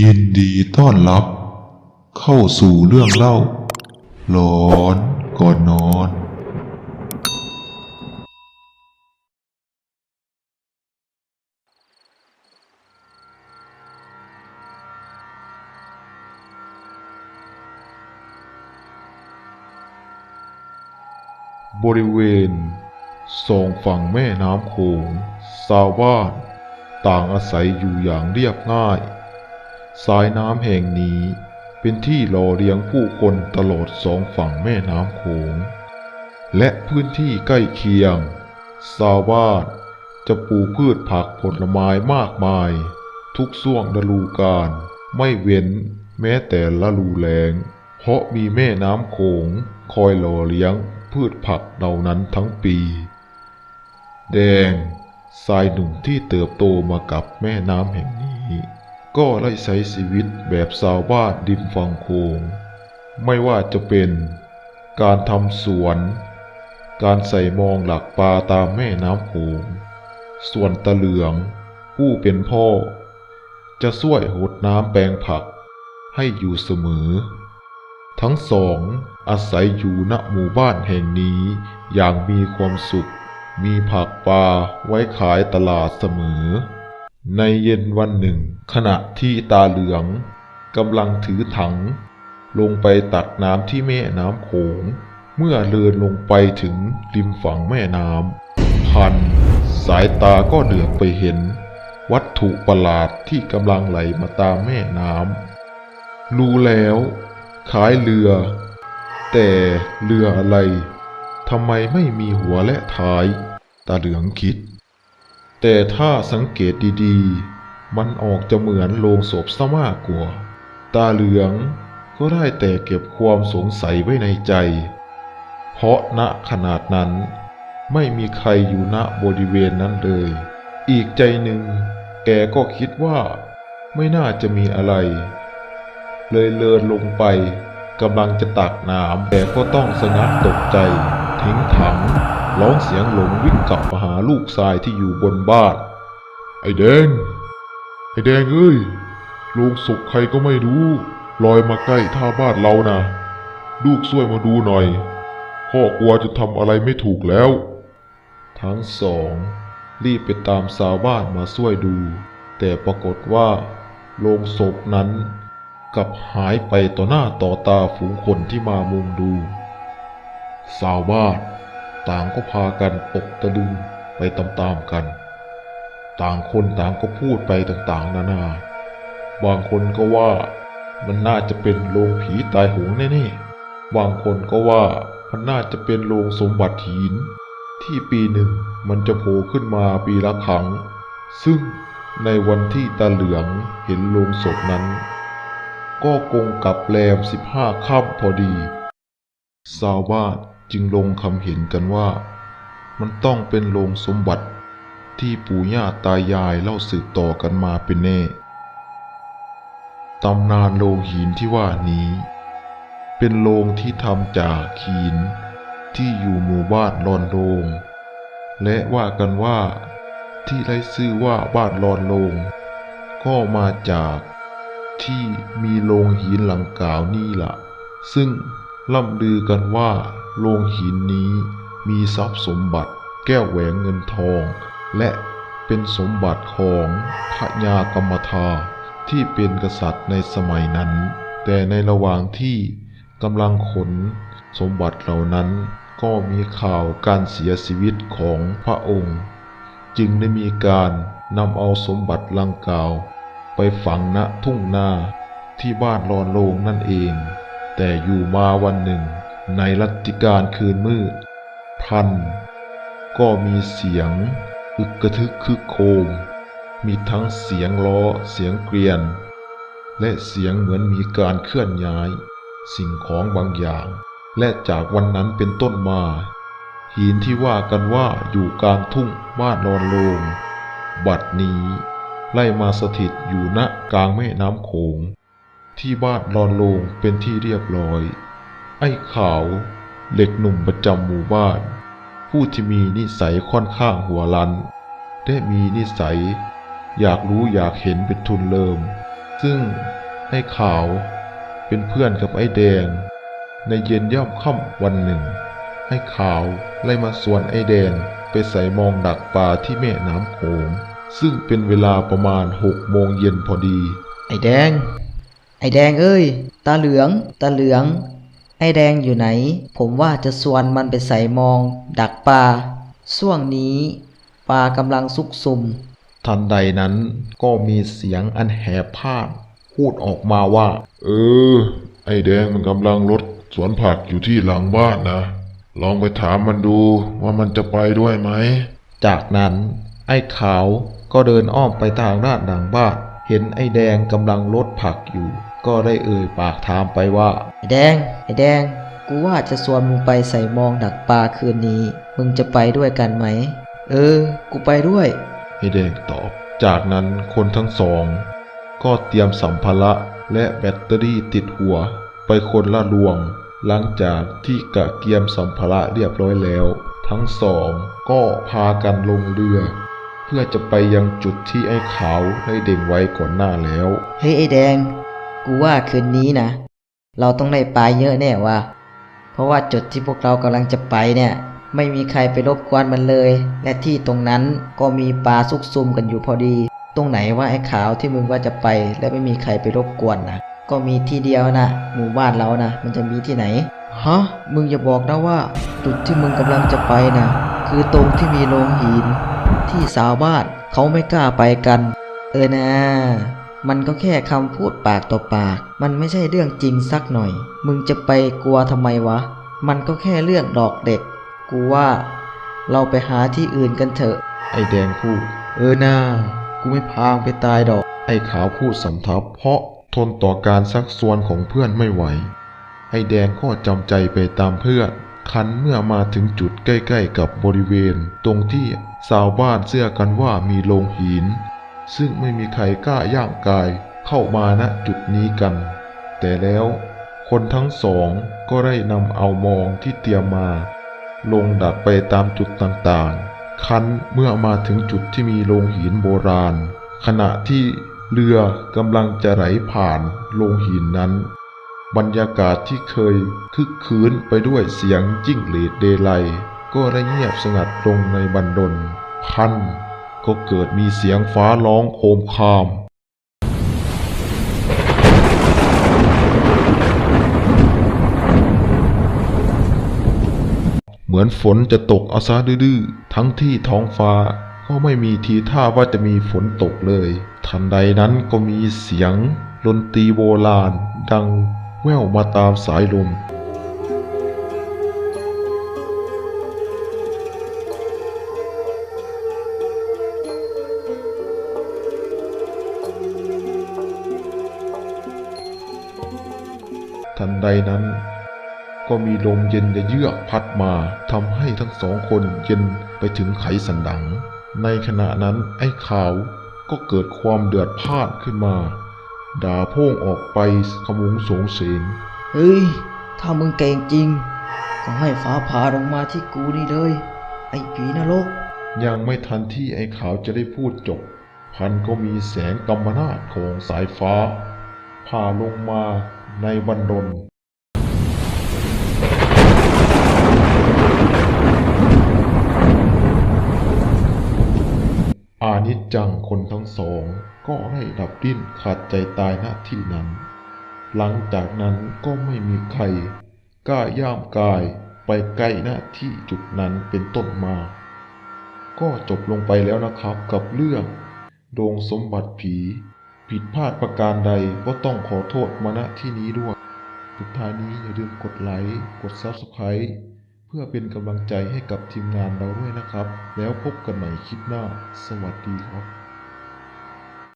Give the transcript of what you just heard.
ยินดีต้อนรับ เข้าสู่เรื่องเล่าหลอนก่อนนอน บริเวณสองฝั่งแม่น้ำโขงชาวบ้าน ต่างอาศัยอยู่อย่างเรียบง่าย สายน้ำแห่งนี้เป็นที่หล่อเลี้ยงผู้คนตลอดสองฝั่งแม่น้ำโขง และพื้นที่ใกล้เคียงชาวบ้านจะปลูกพืชผักผลไม้มากมาย ทุกช่วงฤดูกาลไม่เว้นแม้แต่ละฤดูแล้งเพราะมีแม่น้ำโขงคอยหล่อเลี้ยงพืชผักเหล่านั้นทั้งปี แดงชายหนุ่มที่เติบโตมากับแม่น้ำแห่ง ก็ได้ใช้ชีวิตแบบชาวบ้านริมฝั่งโขงไม่ว่าจะเป็น การทำสวน การใส่มองหลักปลาตามแม่น้ำโขงส่วนตะเหลือง ผู้เป็นพ่อ จะช่วยหดน้ำแปลงผักให้อยู่เสมอ ทั้งสองอาศัยอยู่ณหมู่บ้านแห่งนี้อย่างมีความสุข มีผักปลาไว้ขายตลาดเสมอ ในเย็นวันหนึ่ง ขณะที่ตาเหลืองกำลังถือถัง ลงไปตักน้ำที่แม่น้ำโขง เมื่อเดินลงไปถึงริมฝั่งแม่น้ำพัน สายตาก็เหลือไปเห็น วัตถุประหลาดที่กำลังไหลมาตามแม่น้ำรู้แล้วขายเรือ แต่เรืออะไรทำไมไม่มีหัวและท้าย ตาเหลืองคิด แต่ถ้าสังเกตดีๆ มันออกจะเหมือนโลงศพซะมากกว่า ตาเหลืองก็ได้แต่เก็บความสงสัยไว้ในใจ เพราะณขนาดนั้น ไม่มีใครอยู่ณบริเวณนั้นเลย อีกใจหนึ่งแกก็คิดว่า ไม่น่าจะมีอะไร เลยเลินลงไปกำลังจะตักน้ำแต่ก็ต้องสงัดตกใจ ทิ้งถัง ร้องเสียงหลงวิ่งกลับมาหาลูกชายที่อยู่บนบ้าน ไอ้แดง ไอ้แดงเอ้ยโลงศพใครก็ไม่รู้ลอยมาใกล้ท่าบ้านเรานะลูกช่วยมาดูหน่อย พ่อกลัวจะทำอะไรไม่ถูกแล้ว ทั้งสอง รีบไปตามสาวบ้านมาช่วยดู แต่ปรากฏว่าโลงศพนั้นกลับหายไปต่อหน้าต่อตาฝูงคนที่มามุงดู สาวบ้าน ต่างก็พากันตกตะลึงไปตามๆกัน ต่างคนต่างก็พูดไปต่างๆ นานา บางคนก็ว่ามันน่าจะเป็นโรงผีตายโหงแน่ๆ บางคนก็ว่ามันน่าจะเป็นโรงสมบัติหิน ที่ปีหนึ่งมันจะโผล่ขึ้นมาปีละครั้ง ซึ่งในวันที่ตาเหลืองเห็นโลงศพนั้น ก็กงกับแรมสิบห้าค่ำพอดีชาวบ้าน จึงลงคำเห็นกันว่า มันต้องเป็นโรงสมบัติที่ปู่ย่าตายายเล่าสืบต่อกันมาเป็นแน่ตำนานโรงหินที่ว่านี้ เป็นโรงที่ทำจากหินที่อยู่หมู่บ้านลอนโลง และว่ากันว่าที่ได้ชื่อว่าบ้านลอนโลง ก็มาจากที่มีโรงหินหลังกล่าวนี่ละซึ่ง ล่ำลือกันว่าโรงหินนี้มีทรัพย์สมบัติแก้วแหวนเงินทอง และเป็นสมบัติของพระยากรรมทาที่เป็นกษัตริย์ในสมัยนั้น แต่ในระหว่างที่กำลังขนสมบัติเหล่านั้นก็มีข่าวการเสียชีวิตของพระองค์ จึงได้มีการนำเอาสมบัติลังกาว ไปฝังณทุ่งนาที่บ้านรอนโลงนั่นเอง แต่อยู่มาวันหนึ่งในรัติการคืนมืด พัน ก็มีเสียงอึกกระทึกคึกโคม มีทั้งเสียงล้อเสียงเกรียน และเสียงเหมือนมีการเคลื่อนย้าย สิ่งของบางอย่าง และจากวันนั้นเป็นต้นมาหินที่ว่ากันว่าอยู่กลางทุ่งบ้านนอนโลง บัดนี้ไล่มาสถิตอยู่ณกลางแม่น้ำโขง ที่บ้านนอนลงเป็นที่เรียบร้อย ไอ้ขาวเด็กหนุ่มประจำหมู่บ้าน ผู้ที่มีนิสัยค่อนข้างหัวลันได้มีนิสัย อยากรู้อยากเห็นเป็นทุนเริ่มซึ่งไอ้ขาวเป็นเพื่อนกับไอ้แดง ในเย็นย่ำค่ำวันหนึ่ง ไอ้ขาวไล่มาสวนไอ้แดงไปใส่มองดักปลาที่แม่น้ำโขงซึ่งเป็นเวลาประมาณหกโมงเย็นพอดี ไอ้แดง ไอแดงเอ้ย ตาเหลือง ตาเหลือง ไอแดงอยู่ไหน ผมว่าจะสวนมันไปใส่มอง ดักปลาช่วงนี้ปลากำลังซุกซุม ทันใดนั้นก็มีเสียงอันแหบพานพูดออกมาว่า เออ ไอแดงมันกำลังรดสวนผักอยู่ที่หลังบ้านนะ ลองไปถามมันดูว่ามันจะไปด้วยไหม จากนั้นไอ้ขาวก็เดินอ้อมไปทางด้านหลังบ้าน เห็นไอ้แดงกำลังรดผักอยู่ ก็ได้เอ่ยปากถามไปว่า ไอ้แดง ไอ้แดง กูว่าจะชวนมึงไปใส่มองดักปลาคืนนี้ มึงจะไปด้วยกันไหม เออ กูไปด้วย ไอ้แดงตอบ จากนั้นคนทั้งสอง ก็เตรียมสัมภาระและแบตเตอรี่ติดหัว ไปคนละลวง หลังจากที่กะเกียมสัมภาระเรียบร้อยแล้ว ทั้งสองก็พากันลงเรือเพื่อจะไปยังจุดที่ไอ้ขาวได้เด่นไว้ก่อนหน้าแล้ว เฮ้ยไอ้แดง กูว่าคืนนี้นะ เราต้องได้ปลาเยอะแน่ว่ะ เพราะว่าจุดที่พวกเรากำลังจะไปเนี่ย ไม่มีใครไปรบกวนมันเลย และที่ตรงนั้นก็มีปลาซุกซุมกันอยู่พอดี ตรงไหนว่าไอ้ขาวที่มึงว่าจะไป และไม่มีใครไปรบกวนนะ ก็มีที่เดียวนะหมู่บ้านเรานะมันจะมีที่ไหน ฮะ มึงอย่าบอกนะว่า จุดที่มึงกำลังจะไปนะคือตรงที่มีโรงหิน ที่สาวบ้านเขาไม่กล้าไปกัน เออนะ มันก็แค่คำพูดปากต่อปาก มันไม่ใช่เรื่องจริงสักหน่อย มึงจะไปกลัวทำไมวะ มันก็แค่เรื่องดอกเด็ก กูว่า เราไปหาที่อื่นกันเถอะ ไอ้แดงพูด เออนากูไม่พางไปตายดอก ไอ้ขาวพูดสำทับ เพราะทนต่อการซักซวนของเพื่อนไม่ไหว ไอ้แดงก็จำใจไปตามเพื่อน คันเมื่อมาถึงจุดใกล้ ๆ กับบริเวณ ตรงที่ชาวบ้านเชื่อกันว่ามีโรงหิน ซึ่งไม่มีใครกล้าย่างกายเข้ามาณจุดนี้กัน แต่แล้วคนทั้งสองก็ได้นำเอามองที่เตรียมมา ลงดักไปตามจุดต่างๆ คันเมื่อมาถึงจุดที่มีโรงหินโบราณ ขณะที่เรือกำลังจะไหลผ่านโรงหินนั้น บรรยากาศที่เคยคึกคืนไปด้วยเสียงจิ้งหรีดเดไลก็ได้เงียบสงัดลงในบันดล พัน ก็เกิดมีเสียงฟ้าร้องโคมคาม เหมือนฝนจะตกอาซะดื้อทั้งที่ท้องฟ้าก็ไม่มีทีท่าว่าจะมีฝนตกเลย ทันใดนั้นก็มีเสียงดนตรีโบราณดังแว่วมาตามสายลม ทันใดนั้น ก็มีลมเย็นเยือกพัดมาทำให้ทั้งสองคนเย็นไปถึงไขสันดัง ในขณะนั้นไอ้ขาวก็เกิดความเดือดพล่านขึ้นมา ด่าโพ่งออกไปขมุงโสงเสงเฮ้ย ถ้ามึงเก่งจริง ก็ให้ฟ้าผ่าลงมาที่กูนี่เลย ไอ้ผีนรก ยังไม่ทันที่ไอ้ขาวจะได้พูดจบ พันก็มีแสงกำมนาดของสายฟ้า ผ่าลงมา ในบันดลอานิจจังคนทั้งสองก็ได้ดับดิ้นขาดใจตายณที่นั้น หลังจากนั้นก็ไม่มีใครกล้าย่ามกายไปใกล้ณที่จุดนั้นเป็นต้นมา ก็จบลงไปแล้วนะครับกับเรื่อง โดงสมบัติผี ผิดพลาดประการใดก็ต้องขอโทษมาณที่นี้ด้วย สุดท้ายนี้อย่าลืมกดไลค์กด Subscribe เพื่อเป็นกำลังใจให้กับทีมงานเราด้วยนะครับ แล้วพบกันใหม่คลิปหน้า สวัสดีครับ